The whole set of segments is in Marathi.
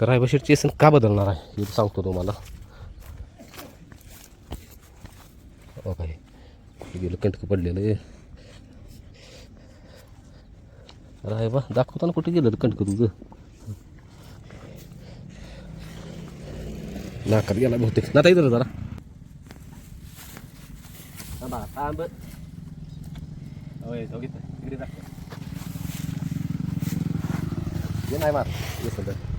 तर रायबा चेसन एसन का बदलणार आहे? हे सांगतो तुम्हाला. हो. काय गेलं कंटकं पडलेलं आहे. रायबा दाखवताना कुठे गेलं रे कंटकं तुझं? नाकात गेला बहुतेक. नाता इथं जरा. तांब थांब. नाही मार हे सगळं.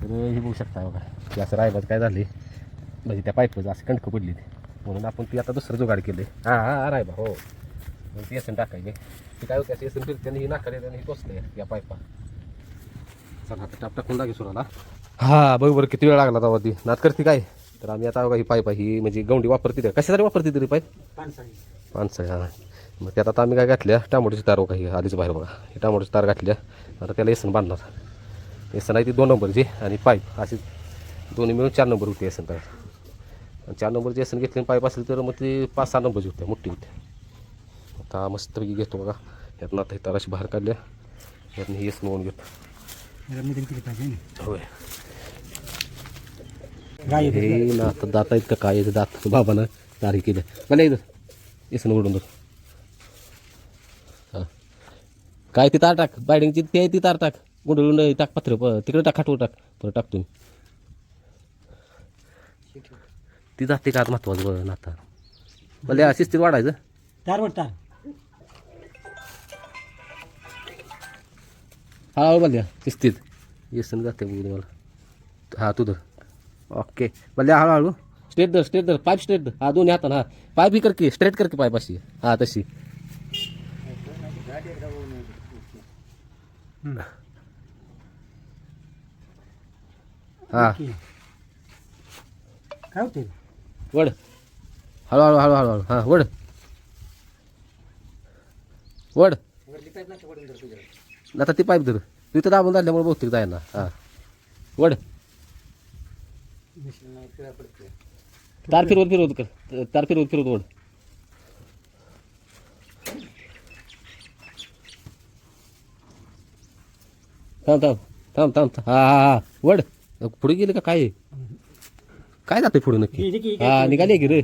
तर हे बघू शकता बघा. ते असं रायबाज काय झाले? म्हणजे त्या पाईपचं असं कणकं पडली ती. म्हणून आपण ती आता दुसरं जुगाड केले हा हा रायबा हो. मग ती एसन टाकायचे ती काय होते एसन फिरते आणि ही नाकाले आणि ही टोचले या पाईपा. चला आता टाप टाकून लागे सुराला. हा बरोबर किती वेळ लागला तेव्हा ती. नात करते काय? तर आम्ही आता बघा ही पाईप ही म्हणजे गवंडी वापरते ते. कशासाठी वापरते तरी पाईप? पानसळी. हा. मग त्यात आता आम्ही काय घातल्या? टामोटीची तार बघा ही आधीच बाहेर बघा. ही टामोटीची तार घातल्या. आता त्याला एसन बांधणार. एसन आहे ती दोन नंबरची आणि पाईप अशी दोन्ही मिळून चार नंबर होती एसन तयार आणि चार नंबरची एसन घेतली पाईप असेल तर मग ती पाच सहा नंबरची होते मोठी होते. आता मस्तपैकी घेतो बघा. त्यातनं आता ही तार अशी बाहेर काढल्या. त्यातनं ही एसन म्हणून घेतो. होय. हे ना आता दात आहेत का काय याचे दात? बाबानं तारी केलं. मला इथं. येसन उडून दर हां. काय ती तार टाक. बायडिंगची ती आहे ती तार टाक. गुंडळून टाक पत्र तिकडे टाक खाटवर टाक परत टाक तुम्ही ती जाते का महत्वाचं बरं नाता मला शिस्तीत वाढायचं तार वर तार हळूहळू बल्ल्या शिस्तीत येसन जाते बघू मला हां तू धर ओके बल्ल्या हळूहळू स्ट्रेट धर स्ट्रेट धर पाईप स्ट्रेट धर हा दोन्ही हातानं हा पाईप ही करके स्ट्रेट करके पाईप अशी हा तशी हा. काय होते वड. हळूहळू हळूहळू हळू हां वड. वड. आता ती पाईप धर. तू इथं दाबून झाल्यामुळे बहुतेक जाय ना हां. वड. तार फिरवत फिरवत कर. तार फिरवत फिरवत वड. थांब थांब थांब. थांब थांब. हा हा हा. वड. पुढे गेले का काय? काय जाते पुढे नक्की? गेली की हा निघाली की रे.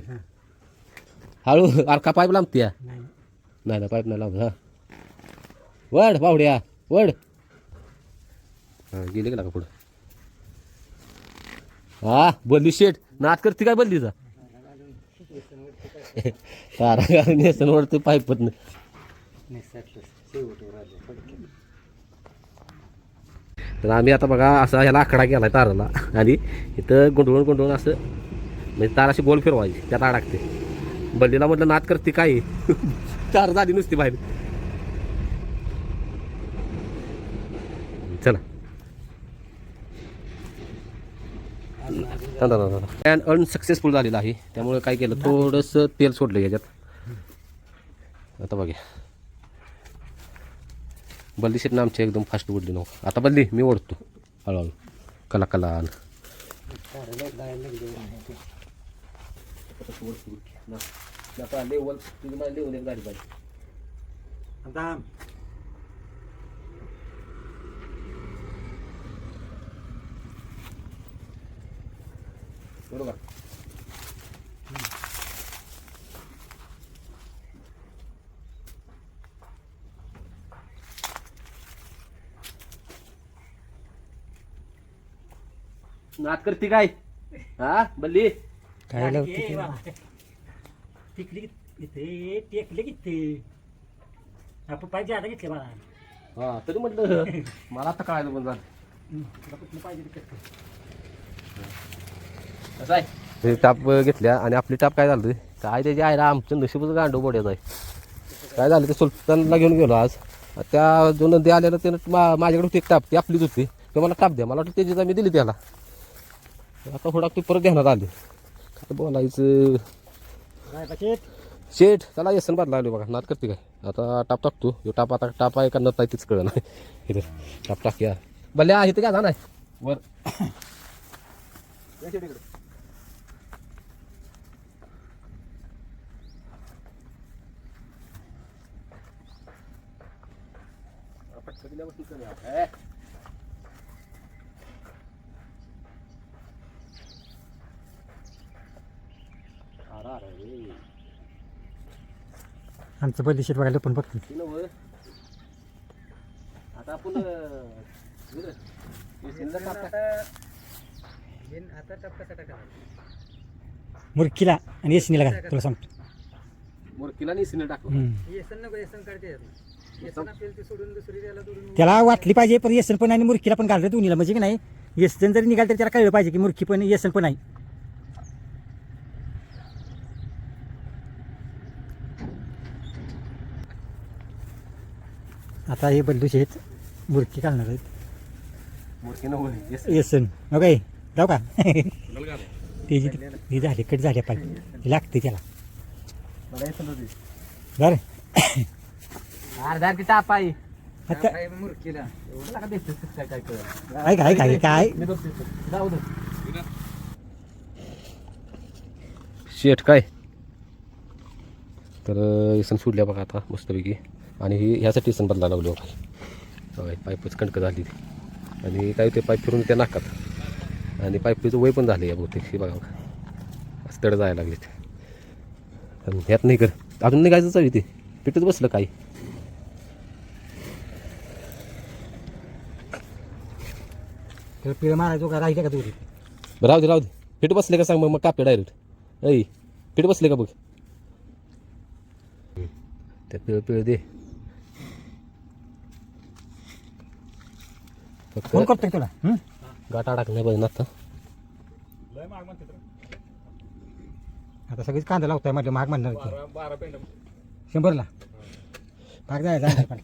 हळू अरे का पाईप लांबते या. नाही. नाही ना पाईप नाही लावत हा. वड बावड्या वड. हा गेले गेला का पुढं. हा बल्ली शेट नाच करते काय बल्लीचा तारा नेसन वडते पाईपत तर आम्ही आता बघा असा ह्याला आकडा केलाय ताराला. आणि इथं गुंडवून गुंडवून असं म्हणजे तार अशी गोल फिरवायची त्यात अडकते बल्लीला म्हटलं नात करते काय? तार झाली नुसती बाहेर. चला. अनसक्सेसफुल झालेला आहे. त्यामुळे काय केलं? थोडंसं तेल सोडलं याच्यात. आता बघा बल्ली शेटनं आमची एकदम फास्ट उडली नको आता बल्ली मी ओढतो हळूहळू कला कला लेवल तुझी माझी लेवल एक झाली पाहिजे आता बरोबर नात करते काय? हा बल्ली? काय लावते टिकली इथे टेकले किती? आपण पाहिजे आता घेतले बाळा. हा तरी म्हटलं मला आता कळायचं पण झालं. तुला कुठलं पाहिजे ते करतो. कसं आहे? टाप घेतल्या आणि आपली टाप काय झालं काय त्याची आहे ना आमचं नशीबच गांडो बोड्याचं आहे. काय झालं ते सुलतानला घेऊन गेलो आज. त्या जो नंदी आलेला त्यानं मा माझ्याकडे होती एक टाप ती आपलीच होती. ते मला टाप द्या मला वाटतं त्याची मी दिली त्याला. आता थोडा ती परत घेण्यात आली. काय बोलायचं. शेठ? त्याला येसन बदला आलो बघा. नात करते काय? आता टाप टाकतो. ह्यो टाप आता टाप आहे का नत आहे तीच कळलं नाही. इथे टाप टाक या. बल्ल्या इथे काय नाही वर. पटकन दिल्यापासून कमी आहे. ए. बारा रे आमचं बदली शेत बघायला पण बघतो. आता आपण. मुरकीला आणि एसनीला घाल तुला सांगतो. मुरकीला आणि. त्याला वाटली पाहिजे पण येसन पण आणि मुरकीला पण घाललं दोन्हीला. म्हणजे की नाही येसन जरी निघाल तरी त्याला कळलं पाहिजे की मुरकी पण येसन पण आहे आता हे बदलू शेत मुरकी घालणार आहेत. मुरकी येस. येसन हो काय जाऊ का? ती जी ती झाली कट झाली पाहिजे लागते त्याला. मला येसन होती. बरं अर्धा की एवढं काय काय. काय काय काय काय मी बघतो इथं. जाऊ दे. शेट काय? तर इसन सोडल्या बघा आता मस्तपैकी. आणि ही ह्यासाठी बदलायला लावली बघा बघा पाईपच कणकं झाली. आणि काय ते पाईप फिरून त्या नाकात. आणि पाईपचं वय पण झालं या बहुतेक हे बघा. असं तड जायला लागले आणि ह्यात नाही कर अजून निघायचं चावी ते. पिठच बसलं काही पिळं मारायचो का? राहिलं का बरं राहू दे राहू दे. फिट बसले का सांग मग? मग कापे डायरेक्ट. ऐ फिट बसले का बघ? त्या पिळ पिळ दे. फक्त फोन करतो की तुला. हं? गाठ अडक नाही पाहिजे ना आता आता सगळीच कांदा लावताय म्हटलं महाग म्हणणार की शंभरला? महाग जायचा आहे पण.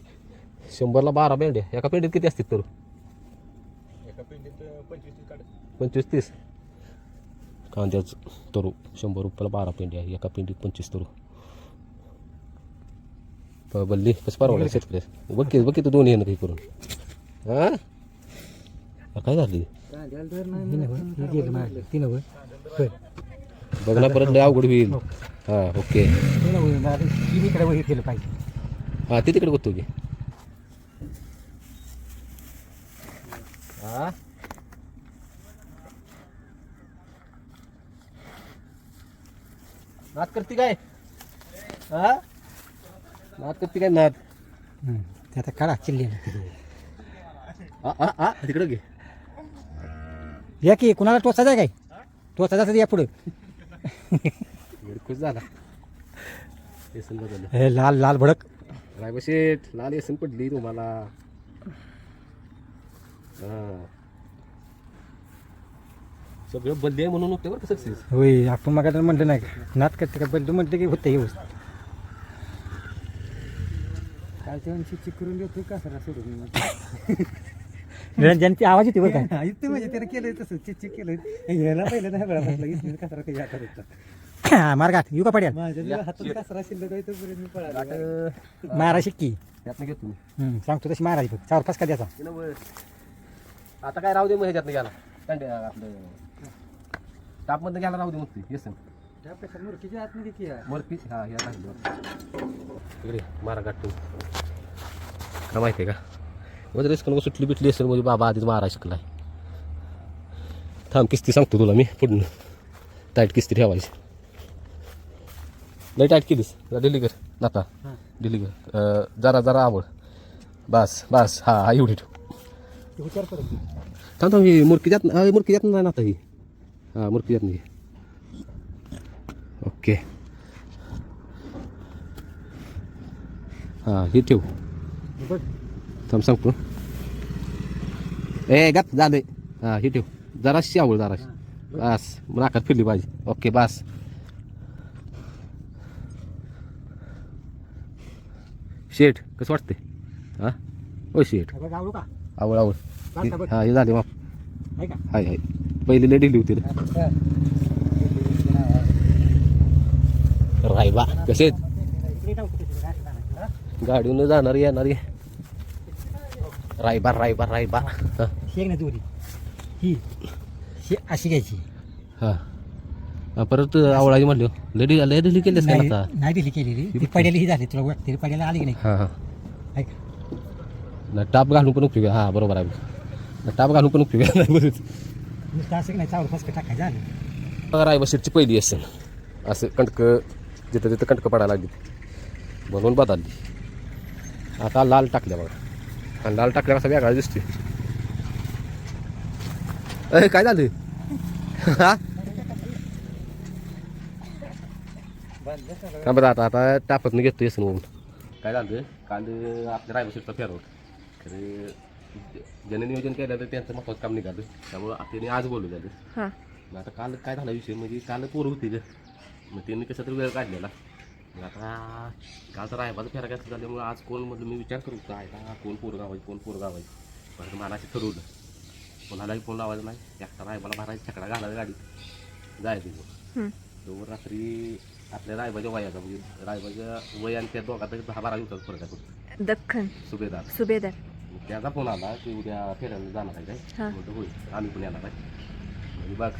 शंभरला बारा पेंड्या एका पेंडीत किती असतील तर? पंचवीस तीस कांद्याच तरू शंभर रुपयाला बारा पेंडी आहे. एका पेंडीत पंचवीस तरू. प- बल्ली कसं परवडलं शेतकरी बघ की बघ की तू दोन्ही येणं काही करून. हा? काय झाली? हे नव्ह, हे गेलं मागं. ती नव्ह. होय. बघ ना परत लय अवघड होईल. हा. ओके. मला ती इकडे केलं पाहिजे. हा ते तिकडे बघतो की. हा नाद करते काय? हा नाद करते काय हं. ते आता काढा चिल्ली. हा हा हा तिकडे घे. या की कुणाला टोचायचं आहे काय? टोचायचं या पुढे. खुश झाला. बदललं. हे लाल लाल भडक. रायबा शेठ लाल येसन पडली तुम्हाला. हा. सगळं बदली आहे म्हणून होते बरं का सक्सेस होय आपण मग म्हटलं नाही नात करते का? बंधू म्हटलं की होतं हे कालच्या वर्षी चिक करून देतो का सर सोडून ती आवाज येते बरं काय ते म्हणजे त्यानं केलंय तसं चिक केलं याला पहिलं नाही बरं इथून कचरा काही हातात होता मार्गात येऊ का पड्या माझ्या जर हातात कचरा शिल्लक आहे तोपर्यंत मी पळालो. मारा शिक्की. त्यातनं घेतो. मी हं, सांगतो तशी मारायची बघ चार पाच का द्यायचा ते. आता काय राहू दे मग ह्याच्यातनं घ्यायला. कंडे आपलं घ्यायला राहू दे मग ते येसन. त्यापेक्षा मुरकीच्या आतमध्ये की आहे. मरकी हा ह्या इकडे मारा गाठ का माहिती आहे का? म्हणजे रिस्क नको सुटली बिटली असेल म्हणजे बाबा आधीच मारा शिकलाय. थांब किस्ती सांगतो तुला मी पुढनं. टाईट किस्ती ठेवायची. लय टाईट केलीस. जरा डिली कर. नाता डिली कर. जरा जरा आवड. बस बस. हा हा एवढी ठेव. थांब थांब ही मुरकी जात मुरकी जात नाही ना आता ही. हां मुरकी जात नाही ओके. हां ही ठेव. थांब सांगतो ए गप झाले हां ही ठेव. जराशी आवड जराशी. बस नाकात फिरली पाहिजे. ओके बस. शेठ कसं वाटते हां? ओ शेठ. आवडू आवड. हां हे झाले आहे का? हाय हाय. पहिली लय दिली होती रे. रायबा कसे. गाडीनं जाणार येणारी रायबा रायबा रायबा. हा. शेक ना दोरी ही शे अशी घ्यायची. हा. हा, परत आवळाची म्हणलं लय लय दिली केलीस का नाही आता? नाही दिली केलेली. ती पड्याला ही झाली. तुला वाटते पड्याला आली की नाही? हा हा. नाही टाप घालून पण उपयोग. हा बरोबर आहे. नाही, टाप घालून पण उपयोग. नाही. नुसतं असं की नाही चावलं फसकं टाकायचं झालं. रायबा सीटची पहिली असेल. असं कणकं जिथं तिथं कणकं पडायला लागली. म्हणून बदलली. आता लाल टाकल्या बघा. आणि लाल टाकल्या कसा वेगळा दिसतोय. अय काय झालं हा? बरं आता आता टापत घेतो येसन म्हणून काय झालं काल आपल्या रायबशीटचा फेरवत तर ज्याने नियोजन केलं तर त्यांचं महत्वाचं काम निघालं. त्यामुळं त्यांनी आज बोलू झालं. हां. मग आता काल काय झाला विषय? म्हणजे काल पोरं होती ग. मग त्यांनी कसं तर वेळ काढलेला. आता काल तर रायबाचा फेरा कसं झाल्यामुळे आज कोण म्हटलं मी विचार करू काय का कोण पोरं गावायचं कोण पोरं गावायचं परत मला असं ठरवलं. कोणालाही फोन लावायचा नाही. एकटा रायबाला भरायचा छकडा घालायचा गाडीत. जायचं हं. तो रात्री आपल्या रायबाच्या वयाचा म्हणजे रायबाच्या वय आणि त्या दोघात दहा बारा दिवसाचा फरक आहे. दख्खन. सुभेदार. सुभेदार. त्याचा फोन आला की उद्या फिरायला जाणार आहे. काय? म्हणतो होईल आम्ही पण येणार आहे. म्हणजे बघ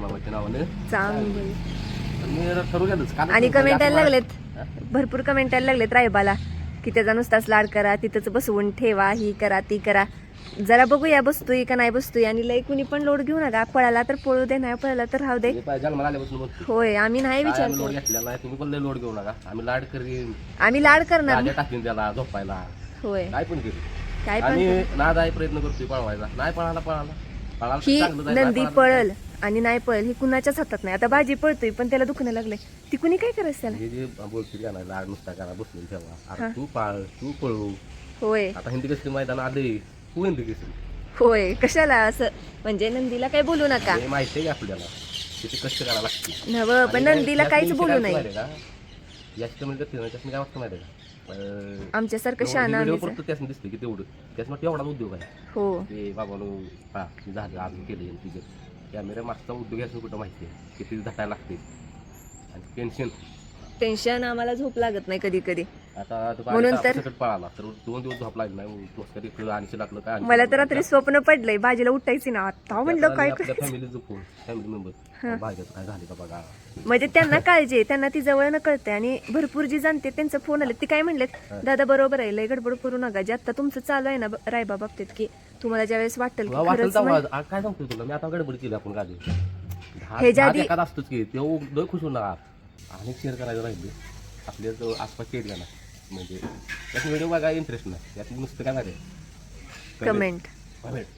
मामाच्या नावानं चांगली. आणि कमेंट यायला लागलेत? भरपूर कमेंट यायला लागलेत रायबाला की त्याचा नुसताच लाड करा तिथंच बसवून ठेवा ही करा ती करा. जरा बघूया बसतोय का नाही बसतोय आणि लय कुणी पण लोड घेऊ नका. पळाला तर पळू दे नाही पळाला तर राहू दे. होय आम्ही नाही विचार आम्ही लोड आम्ही लाड करीन. आम्ही लाड करणार टाकीन त्याला झोपायला. होय. काय पण काय पण प्रयत्न करतोय पळवायचा नाही पळाला पळाला. ही नंदी पळल आणि नाही पळल ही कुणाच्याच हातात नाही. आता बाजी पळतोय पण त्याला दुखणं लागलंय. ती कुणी काय करायचं त्याला? हे जे बोलतील का नाही लाड नुसता करा बसलेली ठेवा. हा. अरे तू पाळ तू पळू. होय. आता हिंदी कसली मैदान आले तू हिंदी कसली होय. कशाला असं? म्हणजे नंदीला काही बोलू नका. हे माहिती आहे का आपल्याला? किती कष्ट करायला लागते. नव पण नंदीला काहीच बोलू नाही. याची त्याच्याने काय वाटतं माहिती आहे का आमच्यासारखं शहाणा व्हिडिओ त्याच्यानं दिसते की तेवढं. त्याच्यामध्ये एवढा उद्योग आहे. हो. ते बाबानो हा झालं अजून केलं तिथे कॅमेरा मागचा उद्योग याचं कुठं माहिती आहे? किती झटायला लागते आणि टेन्शन टेन्शन आम्हाला झोप लागत नाही कधी कधी. आता तो म्हणून गाडीचा तर- सकट पळाला. तर दोन दिवस झोप लागली नाही. मग कधी इकडं आणि लागलं काय आणि मला तर. रात्री स्वप्न पडलंय. बाजीला उठायची ना. आता म्हणलं काय आणि आपल्या करायचं? फॅमिलीचं फोन फॅमिली मेंबर भाज्याचं काय झाले का बघा? म्हणजे त्यांना काळजी त्यांना ती जवळ न कळते आणि भरपूर जी जाणते त्यांचा फोन आले. ती काय म्हणलेत? दादा बरोबर आहे. लय गडबड करू नका. जे आता तुमचं चालू आहे ना रायबा बाबतीत की तुम्हाला तुला की वाटेल काय सांगतो तुला? मी आता गडबड केली आपण गाडी हे ज्या असतोच की ते खुश होणार. आणि शेअर करायचं राहिले. आपल्या आसपास एरियाला म्हणजे त्यात व्हिडिओ बघा इंटरेस्ट नाही. त्यात नुसतं काय माहिती? कमेंट.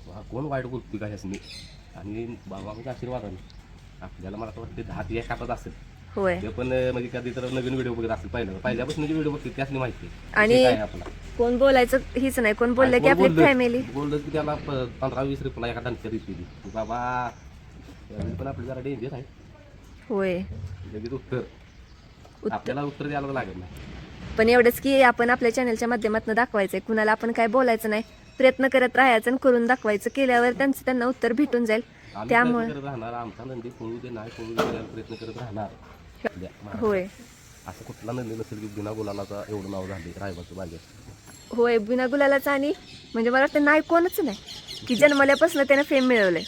वा, कोण वाईट बोलतोय का ह्यासनी? आणि बाबाच्या आशीर्वादाने. आपल्याला मला असं वाटतं दहा ते हातात असेल. होय. ते पण म्हणजे कधी तर नवीन व्हिडिओ बघत असेल पहिल्या पहिल्यापासून जे व्हिडिओ बघते त्यासनी माहिती. आणि- काय आपला? कोण बोलायचं हीच नाही. कोण बोललं की आपली बोललं- फॅमिली बोललं की त्याला प- पंधरा वीस रुपये एका दानच्या दिली की बाबा यावेळी पण आपली जरा डेंजर आहे. होय. लगेच उत्तर. आपल्याला उत्तर द्यायला लागत नाही. पण एवढंच की आपण आपल्या चॅनलच्या माध्यमातून दाखवायचंय. कुणाला आपण काय बोलायचं नाही. प्रयत्न करत राहायचं आणि करून दाखवायचं. केल्यावर त्यांचं त्यांना उत्तर भेटून जाईल. त्यामुळे प्रयत्न करत राहणार. होय. असं कुठला नंदी नसेल की बिना गुलालाचा एवढं नाव झाले रायबाचं होय बिना गुलालाचा आणि म्हणजे मला वाटतं नाही कोणच नाही. की जन्मल्यापासून त्यानं फेम मिळवलंय.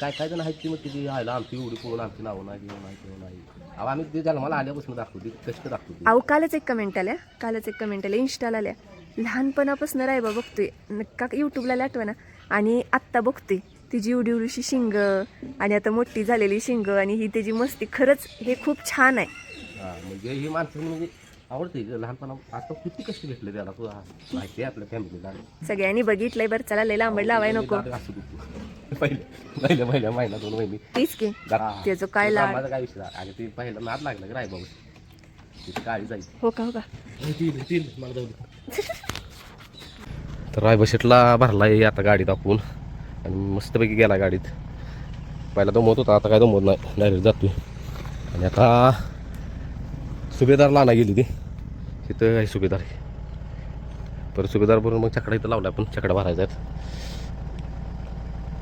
काय काय जण आहेत की मग किती आयला आमची एवढी पळून आमची नावं नाही नाही. अहो आम्ही ते जन्माला आल्यापासून दाखवते कष्ट दाखवते अहो कालच एक कमेंट आल्या. कालच एक कमेंट आल्या इन्स्टाला आल्या. लहानपणापासून रायबा बघतोय. नक्का युट्यूबला आठवा ना आणि आत्ता बघतोय. तिची एवढी एवढीशी शिंग आणि आता मोठी झालेली शिंग आणि ही त्याची मस्ती खरंच हे खूप छान आहे. हा म्हणजे ही माणसं म्हणजे आवडते लहानपणा आता किती कष्ट घेतले त्याला तू हा, माहिती आहे आपल्या फॅमिलीला सगळ्यांनी बघितलंय बरं. चला लय लांबड लावाय नको. पहिले पहिल्या पहिल्या महिना दोन महिने तीच की. त्याचं काय लाड? माझा काय विषय आणि ते पहिला नाद लागला राय बाबा तिथे काळी जाईल. हो का हो का? तर रायबशेटला भरलाय आता गाडी दाखवून. आणि मस्तपैकी गेला गाडीत. पहिला दमवत होता आता काय दमवत नाही. डायरेक्ट जातोय. आणि आता सुभेदारला आणा गेली ती. तिथं आहे सुभेदार. परत सुभेदार बरोबर मग चकडा इथं लावला पण चकडा भरायचा आहेत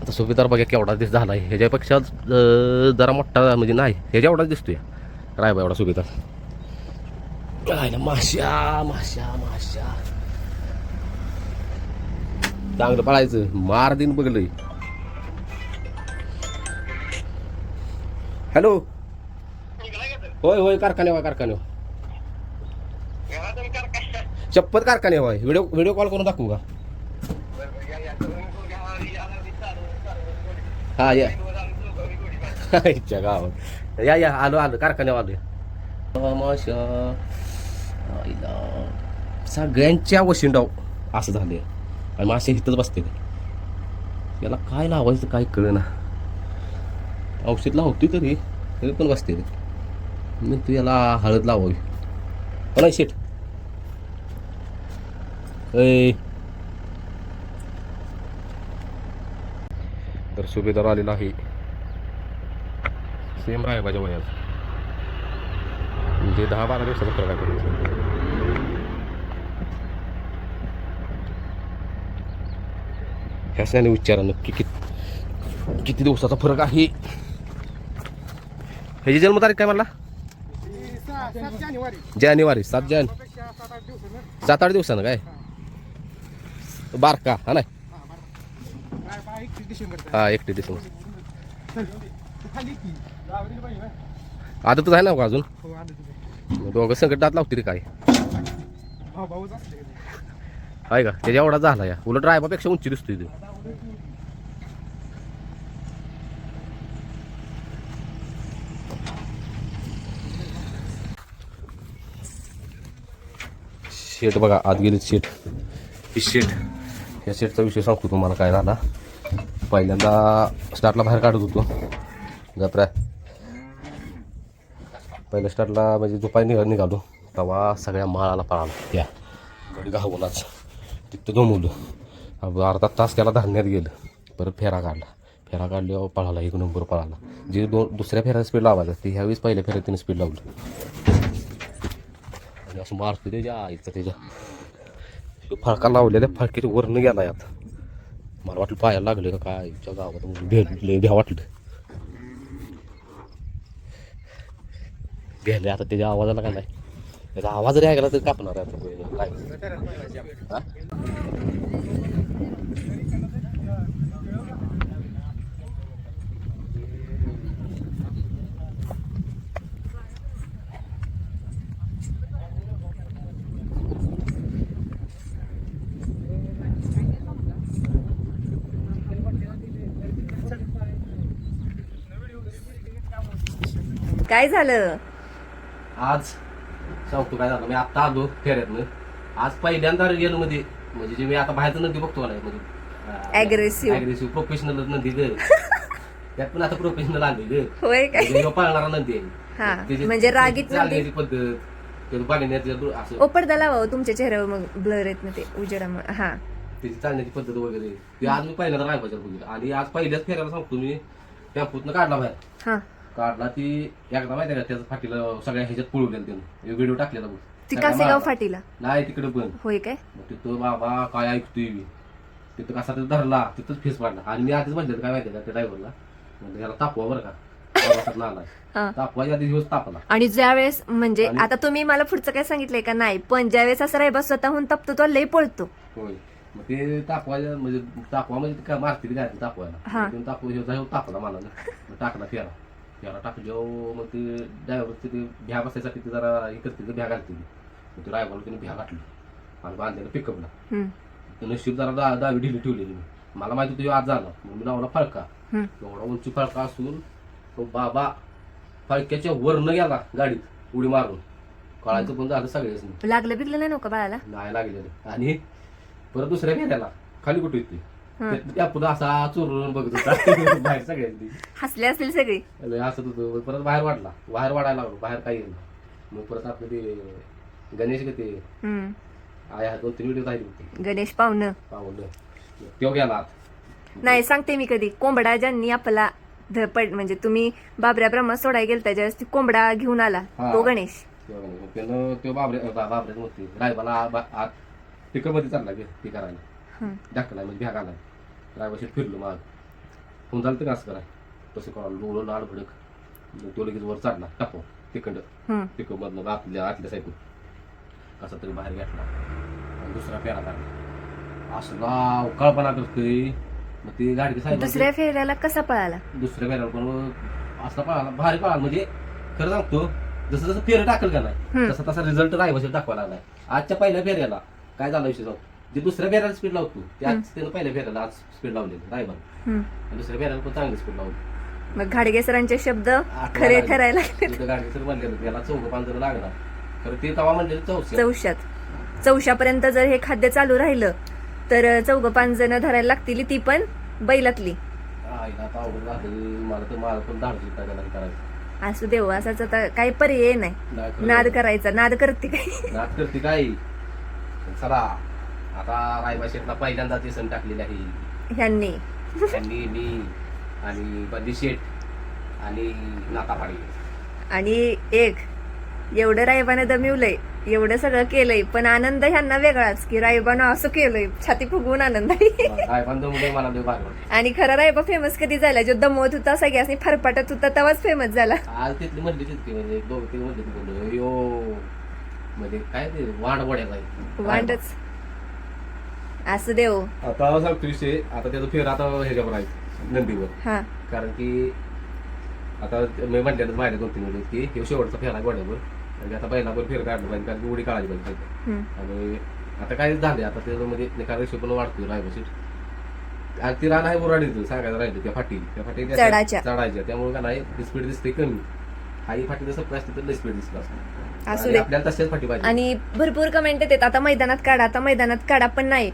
आता सुभेदार बघा केवढा दिस झाला आहे ह्याच्यापेक्षा जरा मोठा म्हणजे नाही ह्याच्या एवढाच दिसतोय. रायबा एवढा सुभेदार. काय ना माश्या माश्या माश्या. चांगलं पळायचं. मार दिन बघलंय. हॅलो. होय होय कारखाने होय कारखाने चप्पत कारखाने होय व्हिडिओ व्हिडिओ कॉल करून दाखवू का? हा या इच्छा गावात या या आलो आलो कारखान्यावर आलो सगळ्यांच्या वशिंडाव असं झाले आणि मासे इथंच बसते याला काय लावायचं काय कळना औषध लावतोय तरी तरी पण बसते मी तू याला हळद लावावी पण शेट ऐ तर सुभेदार आलेला आहे. सेम आहे माझ्या वयात. म्हणजे दहा बारा दिवसाचा फरक आहे तरी. ह्याच्याने विचारा नक्की किती किती दिवसाचा फरक आहे? ह्याची जन्मतारीख काय म्हणला? जानेवारी सात जान सात आठ दिवसानं काय? बारका हा नाही? हा एकटे डिसेंबर आता तर आहे ना का अजून? दोघं संकटात लावते रे काय? आहे का. त्याच्या एवढा झाला या. उलट रायबापेक्षा उंची दिसतोय ते. शेट बघा आत गेली शेट. ही शेट. या शेटचा विषय सांगतो तुम्हाला काय झाला. पहिल्यांदा स्टार्टला बाहेर काढत होतो. जत्रा. पहिल्या स्टार्टला म्हणजे दुपारी निघा निघालो. तेव्हा सगळ्या माळाला पळाला. त्या गडी घावूनच तिथं जमवलं अब अर्धा तास त्याला धान्यात गेलं. परत फेरा काढला. फेरा काढल्यावर पळाला. एक नंबर पळाला. जे दोन दुसऱ्या फेऱ्याला स्पीड लावायचं ते ह्यावेळेस पहिल्या फेऱ्यात तिने स्पीड लावलं. आणि असं मारतो त्याच्या आईचं त्याच्या. फळका लावलेल्या फळक्याच्या वरनं गेला यात. मला वाटलं पायाला लागले का काय? आईच्या गावात म्हणजे भेटले भ्या वाटलं. भेले आता त्याच्या आवाजाला काय नाही. त्याचा आवाज जरी ऐकला तरी कापणार आहे आता काय? काय झालं? आज सांगतो काय झालं? मी आता आलो फेऱ्यातनं. आज पहिल्यांदा रिअलमध्ये. म्हणजे जे मी आता बाहेरचं नदी बघतो ना म्हणजे Aggressive. अग्रेसिव्ह प्रोफेशनल नदी ग त्यात पण आता प्रोफेशनल आली ग होय काय? म्हणजे ह्यो पाळणारा नदी आहे. त्याची- म्हणजे रागीत त्याची चालण्याची पद्धत त्याचं बघण्याचं दु- असं लावा तुमच्या चेहऱ्यावर मग ब्लर येत ना ते उजेडामुळे. हा. त्याची चालण्याची पद्धत वगैरे. ते आज मी पहिल्यांदा रायबाच्या बघितलं. आणि आज पहिल्याच फेऱ्याला सांगतो मी टेम्पूतनं काढला बाहेर. हा. काढला ती एकदा माहिती का त्याचं फाटीला सगळ्या ह्याच्यात पळवलेलं त्यानं. व्हिडिओ टाकलेला बघ. ती सगळ्या कासेगाव माळाला. फाटीला? नाही तिकडे पण होय काय? मग तिथं बाबा काय ऐकतोय मी. तिथं कसा तिथं धरला तिथंच फेस पाडला आणि मी आधीच म्हणलं काय माहिती का त्या ड्रायव्हरला म्हणजे ह्याला तापवा बरं का. प्रवासात नालाय. तापवाच्या आधी दिवस तापला. आणि ज्यावेळेस म्हणजे आणि- आता तुम्ही मला पुढचं काय सांगितलंय का? नाही पण ज्यावेळेस असं राहिबा स्वतःहून तपतो तो लय पळतो. होय. मग ते तापवायला म्हणजे तापवा म्हणजे काय ती काय तापवायला. हा. मग ते तापवा ह्यो तापला मला ना मग टाकला फेरा. फेरा टाकल्यावर मग ते ड्रायव्हर ते भ्या बसायसाठी ते जरा हे करते ते भ्या घालते ती. मग ते ड्रायव्हर त्याने भ्या घातली. आणि बांधलेलं पिकअपला हम्म, तर नशीब जरा दा दावी ढिली ठेवलेली मी. मला माहिती होतं आज झाला. मग मी लावला फळका हम्म. एवढा उंची फळका असून तो बाबा फळक्याच्या वर न गेला गाडीत उडी मारून. कळायचं पण झालं सगळेच नाही लागलं बिगलं नाही नका बाळाला? नाही लागलेलं. आणि परत दुसऱ्या फेऱ्याला. खाली कुठे येते हं. त्या पुढे असा चोरून बघत होता. बाहेर सगळ्यांनी. हसले असतील सगळे. लय हसत होतो. परत बाहेर वाढला. बाहेर वाढायला लागलो. बाहेर काही मग परत आपलं ते गणेश का ते. हम्म. आया दोन तीन व्हिडिओ राहिले होते. गणेश पाहुणं. पावलं तो गेला नाही सांगते मी कधी. कोंबडा ज्यांनी आपला ध- पड म्हणजे तुम्ही बाबऱ्या ब्रह्मा सोडाय गेलता ज्यावेळेस ती कोंबडा घेऊन आला हा. तो गणेश. त्यानं तो बाबरे बा- बाबऱ्याच मोठी रायबाला पिकरमध्ये चालला गे ते करायला. दाखला म्हणजे भ्याग आला रायबाशी फिरलो माग. होऊन झालं तर असं कराय तसं करावं डोळं लाल भडक. मग तो लगेच वर चढला. टाकू तिकंड हं. पिकअप मधनं आतल्या आतल्या साईडून कसा तरी बाहेर आणि दुसरा पेरा काढला असला अवकाळपणा करतोय. मग ती गाडी दुसऱ्या फेऱ्याला कसा पळाला? दुसऱ्या फेऱ्याला पण असला पळाला. भारी पळाला. म्हणजे खरं सांगतो जसं जसं फेर टाकल का नाही. तसा तसा रिझल्ट रायबाशी दाखवायला लागलाय. आजच्या पहिल्या फेऱ्याला काय झाला विषय सांगतो जे दुसऱ्या फेऱ्याला स्पीड लावतो. ते आज त्यानं पहिल्या फेऱ्याला आज स्पीड लावलेली रायबाला. हं. आणि दुसऱ्या फेऱ्याला पण चांगली स्पीड लावली. मग घाडगे सरांचे शब्द खरे लागले. ठरायला लागले. तिथं गाडी सर म्हणले होते याला चौघ पाच जण लागणार. खरं ते तवा म्हणले चौशे चौशात चौशापर्यंत जर हे खाद्य चालू राहिलं तर चौघ पाच जण धरायला लागतील. ती पण बैलातली. आईला आता अवघड झालं मला तर मला पण धाडस येत नाही करायचं. असू देऊ असाच आता काही पर्याय नाही. खरं. नाद करायचा. नाद करते काय नाच करते काय चला. आता रायबा पहिल्यांदा ते सण टाकलेले आहे. ह्यांनी. त्यांनी मी आणि बंदी शेठ आणि आणि एक एवढं रायबानं दमिवलंय एवढं सगळं केलंय पण आनंद ह्यांना वेगळाच की रायबानं असं केलंय छाती फुगवून आनंद आहे. मला. आणि खरा रायबा फेमस कधी झाला? जो दमवत होता सगळ्यासनी फरफाटत होता तेव्हाच फेमस झाला. आज तिथली म्हणली तितकी म्हणजे दोघ ते म्हणले तिकडे यो म्हणजे काय ते वांड. वांडच. असू देव आता सांगतो विषय आता त्याचं फेर आता ह्याच्यावर आहे नंदीवर. हा. कारण की आता मी म्हटल्यानं माझ्या दोन तीन की हे शेवटचा फेरा आहे आणि आता पण फेर काढलं पाहिजे कारण की उडी काढायची पाहिजे. आणि आता काय झाले आता त्याच्यामध्ये निकाल रेशो पण वाढतोय रायबसीट आणि ती रान आहे बुराडीचं सांगायचं राहिलं त्या फाटी. त्या फाटी. चढायच्या. त्यामुळे का नाही स्पीड दिसते कमी. आई फाटी जसं असते तर स्पीड दिसत असू असतं. आपल्याला तशाच फाटी पाहिजे. आणि भरपूर कमेंट येतात आता मैदानात काढा आता मैदानात काढा पण नाही.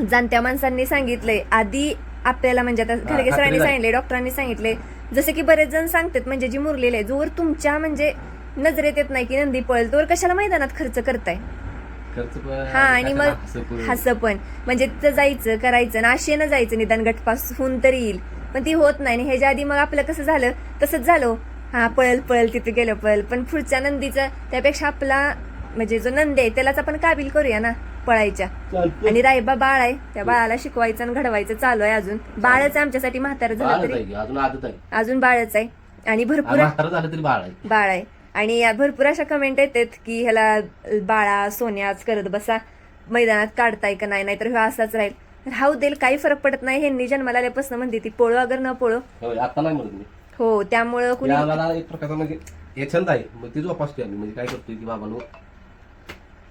जाणत्या माणसांनी सांगितलंय. आधी आपल्याला म्हणजे आता खात्री सरांनी. सांगितले डॉक्टरांनी सांगितले जसे की बरेच जण सांगतात म्हणजे जी मुरलेले आहे जोवर तुमच्या म्हणजे नजरेत येत नाही की नंदी पळेल तोवर कशाला मैदानात खर्च करताय? हा आणि मग हसं पण. म्हणजे तिथं जायचं करायचं ना आशेनं जायचं निदान गटपास होऊन तरी येईल. पण ती होत नाही आणि ह्याच्या आधी मग आपलं कसं झालं तसंच झालं हा पळेल पळेल तिथे गेलं पळेल. पण पुढच्या नंदीचं त्यापेक्षा आपला म्हणजे जो नंदी आहे त्यालाच आपण काबिल करूया ना. पळायच्या. आणि रायबा बाळ आहे त्या बाळाला शिकवायचं आणि घडवायचं चालू आहे अजून. बाळच आहे आमच्यासाठी म्हातारं झालं तरी. अजून बाळच आहे. आणि भरपूर बाळ आहे. आणि या भरपूर अशा कमेंट येतात की ह्याला बाळा सोन्याच करत बसा. मैदानात काढताय का नाही नाहीतर ह्यो असाच राहील. राहू देईल काही फरक पडत नाही. ह्यांनी जन्माला आल्यापासून म्हणते ती पोळो अगर न पोळो. होय, आता नाही म्हणत मी. हो त्यामुळं कुणी एक प्रकारचा म्हणजे हे छंद आहे. मग ती जोपासते आम्ही. म्हणजे काय करतोय की बाबा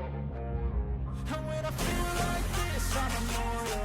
And when I feel like this, I'm a know